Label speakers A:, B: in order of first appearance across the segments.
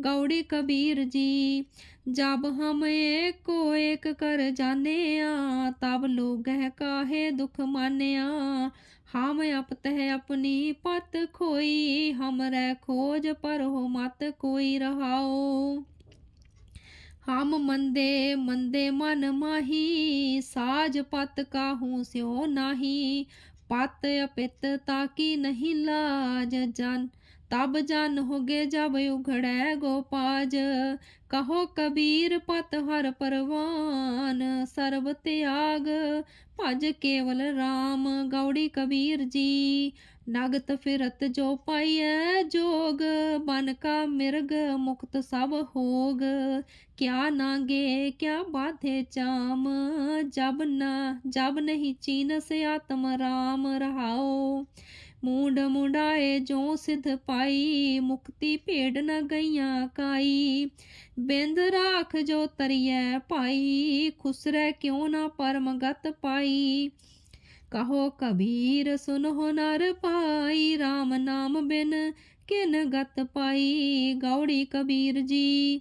A: गौड़ी कबीर जी, जब हम एक को एक कर जाने आ तब लोग काहे दुख मान्या। हम अपतः अपनी पत खोई, हमरे खोज पर हो मत कोई रहाओ। हम मंदे मंदे मन माही, साज पत काहू स्यो नाही। पत अपित ताकी नहीं लाज जन ਤਬ ਜਨ ਹੋਗੇ ਜਬ ਉਘੜੈ ਗੋਪਾਜ, ਕਹੋ ਕਬੀਰ ਪਤ ਹਰ ਪਰਵਾਨ, ਸਰਬ ਤਿਆਗ, ਭਜ ਕੇਵਲ RAM ਗੌੜੀ ਕਬੀਰ ਜੀ। ਨਗਤ ਫਿਰਤ ਜੋ ਪਾਈਐ ਜੋਗ ਬਨ ਕਾ ਮਿਰਗ ਮੁਕਤ ਸਭ ਹੋਗ। ਕਿਆ ਨਾਗੇ, ਕਿਆ ਬਾਧੇ ਚਾਮ, ਜਬ ਨਾ, ਜਬ ਨਹੀਂ ਚੀਨਸ ਆਤਮ RAM ਰਹਾਓ। ਮੂੰਡ ਮੁੰਡਾਏ ਜੋ ਸਿੱਧ ਪਾਈ, ਮੁਕਤੀ ਭੇਡ ਨ ਗਈਆਂ ਕਾਈ। ਬਿੰਦ ਰਾਖ ਜੋ ਤਰੀਐ ਭਾਈ ਖੁਸਰੈ ਕਿਉ ਨਾ ਪਰਮਗਤ ਪਾਈ। ਕਹੋ ਕਬੀਰ, ਸੁਨਹੁ ਨਰ ਪਾਈ, ਰਾਮ ਨਾਮ ਬਿਨ ਕਿਨ ਗਤ ਪਾਈ। ਗੌੜੀ ਕਬੀਰ ਜੀ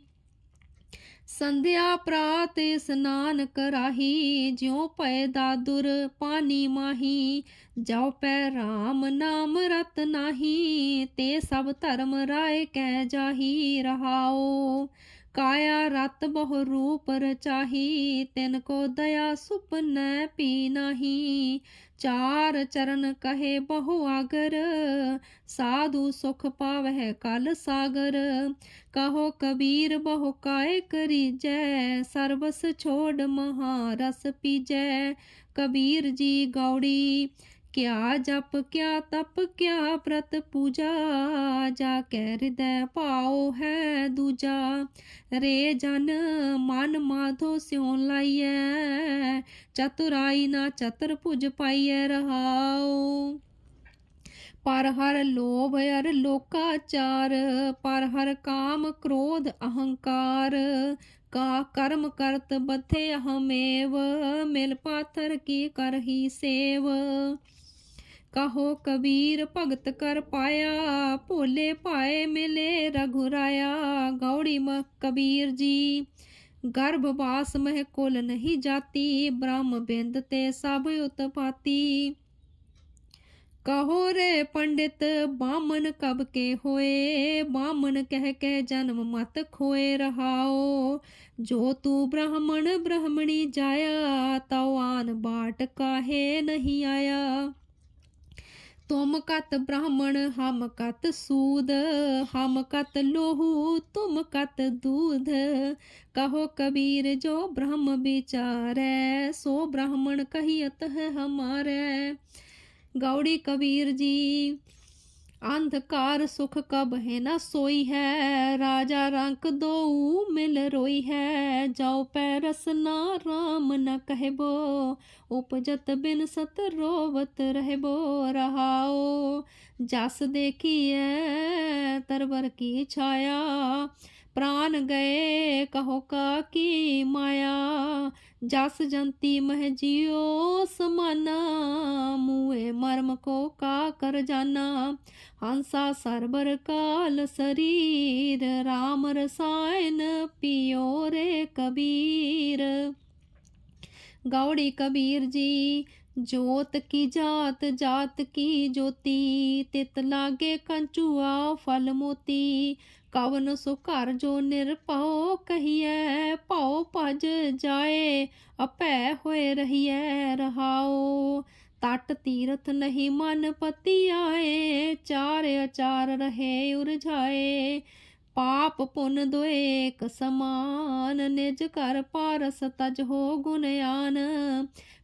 A: ਸੰਧਿਆ ਪ੍ਰਾ ਸਨਾਨ ਕਰਾਹੀ ਜਿਉ ਪੈ ਦਾਦੁਰ ਪਾਣੀ ਮਾਹੀ, ਜਾਉ ਪੈ ਰਾਮ ਨਾਮ ਰਤ ਨਾਹੀ, ਤੇ ਸਭ ਧਰਮ ਰਾਏ ਕਹਿ ਜਾਹੀ ਰਹਾਓ ਕਾਇਆ ਰਤ ਬਹੁ ਰੂਪ ਰਚਾਹੀ, ਤਿਨ ਕੋ ਦਇਆ ਸੁਪਨੈ ਪੀ ਨਾਹੀ ਚਾਰ ਚਰਨ ਕਹੇ ਬਹੁ ਆਗਰ, ਸਾਧੂ ਸੁਖ ਪਾਵਹਿ ਕਲ ਸਾਗਰ। ਕਹੋ ਕਬੀਰ ਬਹੁ ਕਾਇ ਕਰੀਜੈ, ਸਰਬਸ ਛੋੜ ਮਹਾ ਰਸ ਪੀਜੈ। ਕਬੀਰ ਜੀ ਗੌੜੀ ਕਿਆ ਜਪ, ਕਿਆ ਤਪ, ਕਿਆ ਪ੍ਰਤ ਪੂਜਾ, ਜਾ ਕਹਿ ਹਿਰਦੈ ਭਾਉ ਹੈ ਦੂਜਾ। ਰੇ ਜਨ ਮਨ ਮਾਧੋ ਸਿਉ ਲਾਈਐ, ਚਤੁਰਾਈ ਨਾ ਚਤੁਰ ਭੁਜ ਪਾਈਐ ਰਹਾਉ। ਪਰ ਹਰ ਲੋਭ ਅਰ ਲੋਕਾਚਾਰ ਪਰ ਹਰ ਕਾਮ ਕ੍ਰੋਧ ਅਹੰਕਾਰ। ਕਾ ਕਰਮ ਕਰਤ ਬਥੇ ਹਮੇਵ ਮਿਲ ਪਾਥਰ ਕੀ ਕਰਹੀ ਸੇਵ। ਕਹੋ ਕਬੀਰ, ਭਗਤ ਕਰ ਪਾਇਆ, ਭੋਲੇ ਭਾਏ ਮਿਲੇ ਰਘੁਰਾਇਆ। ਗੌੜੀ ਮ ਕਬੀਰ ਜੀ ਗਰਭਵਾਸ ਮਹਿ ਕੁਲ ਨਹੀਂ ਜਾਤੀ, ਬ੍ਰਹਮ ਬਿੰਦ ਤੇ ਸਭ ਉਤਪਾਤੀ ਕਹੋ ਰੇ ਪੰਡਿਤ ਬਾਮਨ ਕਬ ਕੇ ਹੋਏ ਬਾਮਨ ਕਹਿ ਕੇ ਜਨਮ ਮਤ ਖੋਏ ਰਹਾਓ। ਜੋ ਤੂੰ ਬ੍ਰਾਹਮਣ, ਬ੍ਰਾਹਮਣੀ ਜਾਇਆ, ਤਉ ਆਨ ਬਾਟ ਕਾਹੇ ਨਹੀਂ ਆਇਆ। ਤੁਮ ਕਤ ਬ੍ਰਾਹਮਣ, ਹਮ ਕਤ ਸੂਦ, ਹਮ ਕਤ ਲੋਹੂ, ਤੁਮ ਕਤ ਦੂਧ। ਕਹੋ ਕਬੀਰ, ਜੋ ਬ੍ਰਹਮ ਵਿਚਾਰੈ, ਸੋ ਬ੍ਰਾਹਮਣ ਕਹੀਤ ਹੈ ਹਮਾਰੇ। ਗੌੜੀ ਕਬੀਰ ਜੀ ਅੰਧਕਾਰ ਸੁਖ ਕਬ ਹੈ ਨਾ ਸੋਈ ਹੈ, ਰਾਜਾ ਰੰਕ ਦੋ ਮਿਲ ਰੋਈ ਹੈ। ਜਾਉ ਪੈ ਰਸਨਾ ਰਾਮ ਨਾ ਕਹਿਬੋ, ਉਪਜਤ ਬਿਨ ਸਤ ਰੋਵਤ ਰਹਿਬੋ। ਰਹਾਓ ਜਸ ਦੇਖੀਐ, ਤਰਵਰ ਕੀ ਛਾਇਆ ਪ੍ਰਾਨ ਗਏ, ਕਹੋ ਕਾ ਕੀ ਮਾਇਆ? ਜਸ ਜੰਤੀ ਮਹਿ ਜਿਉ ਸਮਾਨਾ ਮੂਏ ਮਰਮ ਕੋ ਕਾ ਕਰ ਜਾਨਾ? ਹੰਸਾ ਸਰਬਰ ਕਾਲ ਸਰੀਰ RAM ਰਸਾਇਨ ਪਿਓ ਰੇ ਕਬੀਰ। ਗੌੜੀ ਕਬੀਰ ਜੀ ਜੋਤ ਕੀ ਜਾਤ ਜਾਤ ਕੀ ਜੋਤੀ, ਤਿਤ ਲਾਗੇ ਕੰਚੂਆ ਫਲ ਮੋਤੀ। ਕਵਨ ਸੋ ਘਰ ਜੋ ਨਿਰਭਉ ਕਹੀਐ, ਭਉ ਭਜ ਜਾਏ ਅਪੈ ਹੋਏ ਰਹੀਐ ਰਹਾਉ। ਤਟ ਤੀਰਥ ਨਹੀਂ ਮਨ ਪਤੀ ਆਏ ਚਾਰ ਅਚਾਰ ਰਹੇ ਉਰਝਾਏ। ਪਾਪ ਪੁੰਨ ਦੁਏਕ ਸਮਾਨ ਨਿਜ ਕਰ ਪਾਰਸ ਤਜ ਹੋ ਗੁਨਿਆਨ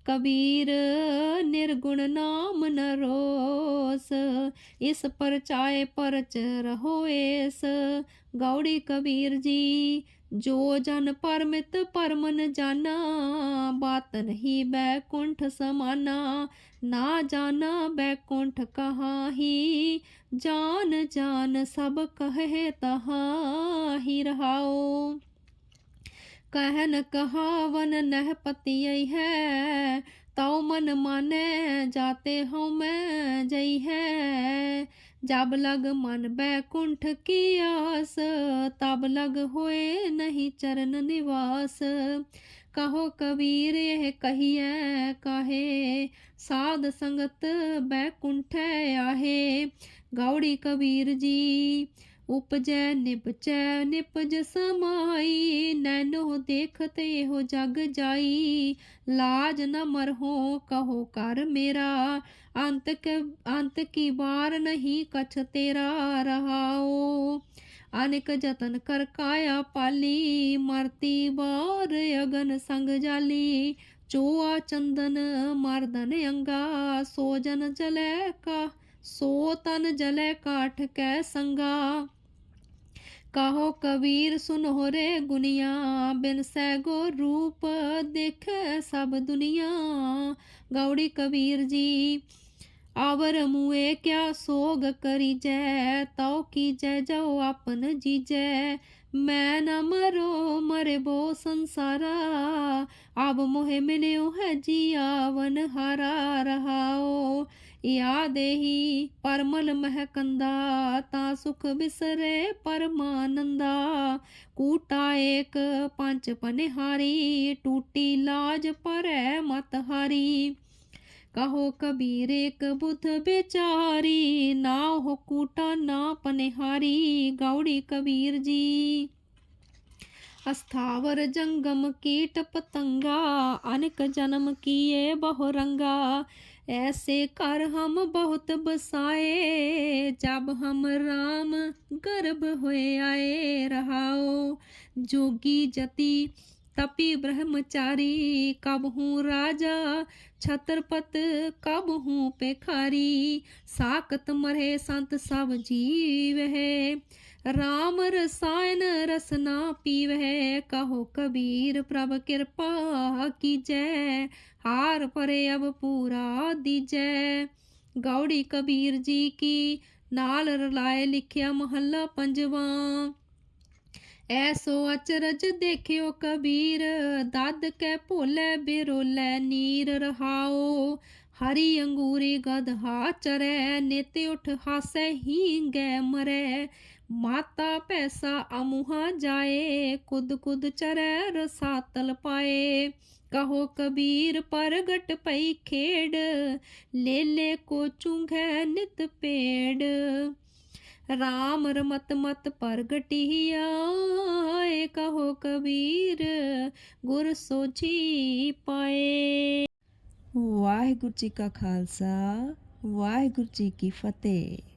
A: ਕਬੀਰ, ਨਿਰਗੁਣ ਨਾਮ ਨ ਰੋਸ ਇਸ ਪਰਚਾਏ ਪਰਚ ਰਹੋਏਸ। ਗੌੜੀ ਕਬੀਰ ਜੀ, ਜੋ ਜਨ ਪਰਮਿਤ ਪਰਮਨ ਜਾਣਾ ਬਾਤ ਨਹੀਂ ਬੈਕੁੰਠ ਸਮਾਨਾ। ਨਾ ਜਾਣਾ ਬੈਕੁੰਠ ਕਹਾਹੀ, ਜਾਨ ਜਾਨ ਸਭ ਕਹੇ ਤਹਾਹੀ ਰਹਾਓ। कहन कहावन नह पति है तौ मन माने जाते हूँ मैं जई है जब लग मन बैकुंठ की आस तब लग होए नहीं चरण निवास कहो कबीर यह कहिए काहे साध संगत बैकुंठ आहे गौड़ी कबीर जी ਉਪਜੈ ਨਿਪਚੈ ਨਿਪਜ ਸਮਾਈ ਨੈਨੋ ਦੇਖ ਤੇ ਹੋ ਜਗ ਜਾਈ। ਲਾਜ ਨ ਮਰਹੋ ਕਹੋ ਕਰ ਮੇਰਾ, ਅੰਤ ਅੰਤ ਕੀ ਵਾਰ ਨਹੀਂ ਕਛ ਤੇਰਾ ਰਹਾਓ ਅਨੇਕ ਜਤਨ ਕਰ ਕਾਇਆ ਪਾਲੀ, ਮਰਤੀ ਵਾਰ ਅਗਨ ਸੰਗ ਜਾਲੀ। ਚੋਆ ਚੰਦਨ ਮਰਦਨ ਅੰਗਾ, ਸੋਜਨ ਚਲੇ ਕਾ सो तन जलै काठ कै संगा कहो कबीर सुनो रे गुनिया बिन सैगो रूप देखे सब दुनिया गौड़ी कबीर जी आवर मुए क्या सोग करी जय तौ की जय जाओ अपन जीजै मैं न मरो मरे बो संसारा अब मोहे मिलियो है जीवन हरा रहाओ ਇਆ ਦੇਹੀ ਪਰਮਲ ਮਹਿਕੰਦਾ, ਤਾ ਸੁਖ ਬਿਸਰੇ ਪਰਮਾਨੰਦਾ। ਕੂਟਾ ਏਕ ਪੰਜ ਪਨਿਹਾਰੀ, ਟੂਟੀ ਲਾਜ ਪਰੈ ਮਤ ਹਾਰੀ। ਕਹੋ ਕਬੀਰ ਏਕ ਬੁੱਧ ਵਿਚਾਰੀ, ਨਾ ਹੋ ਕੂਟਾ ਨਾ ਪਨਿਹਾਰੀ, ਗੌੜੀ ਕਬੀਰ ਜੀ। ਅਸਥਾਵਰ ਜੰਗਮ ਕੀਟ ਪਤੰਗਾ, ਅਨੇਕ ਜਨਮ ਕੀਏ ਬਹੁ ऐसे कर हम बहुत बसाए जब हम राम गर्भ हुए आए रहाओ जोगी जति तपी ब्रह्मचारी कब हूँ राजा छत्रपत कब हूँ पेखारी साकत मरे संत सब जीव है राम रसायन रसना पीवह कहो कबीर प्रभ कृपा कीजय हार परे अब पूरा दीजय गौड़ी कबीर जी की नाल रलाए लिखिया महला पंजवा ਐਸੋ ਅਚਰਜ ਦੇਖਿਓ ਕਬੀਰ ਦਦ ਕੈ ਭੋਲੇ ਬਿਰੋਲੇ ਨੀਰ ਰਹਾਓ ਹਰੀ ਅੰਗੂਰੀ ਗਧਾ ਚਰੈ ਨਿਤ ਉਠ ਹਾਸੈ ਹੀਂਗੈ ਮਰੈ ਮਾਤਾ ਪੈਸਾ ਅਮੁਹਾ ਜਾਏ ਕੁਦ ਕੁਦ ਚਰੈ ਰਸਾਤਲ ਪਾਏ ਕਹੋ ਕਬੀਰ ਪ੍ਰਗਟ ਪਈ ਖੇੜ ਲੈ ਲੈ ਕੋ ਚੁੰਘੈ ਨਿਤ ਪੇੜ। ਰਾਮ ਰਮਤ ਮਤ ਪ੍ਰਗਟਿਆ ਏ ਕਹੋ ਕਬੀਰ ਗੁਰ ਸੋਚੀ ਪਾਏ।
B: ਵਾਹਿਗੁਰੂ ਜੀ ਕਾ ਖਾਲਸਾ, ਵਾਹਿਗੁਰੂ ਜੀ ਕੀ ਫਤਿਹ।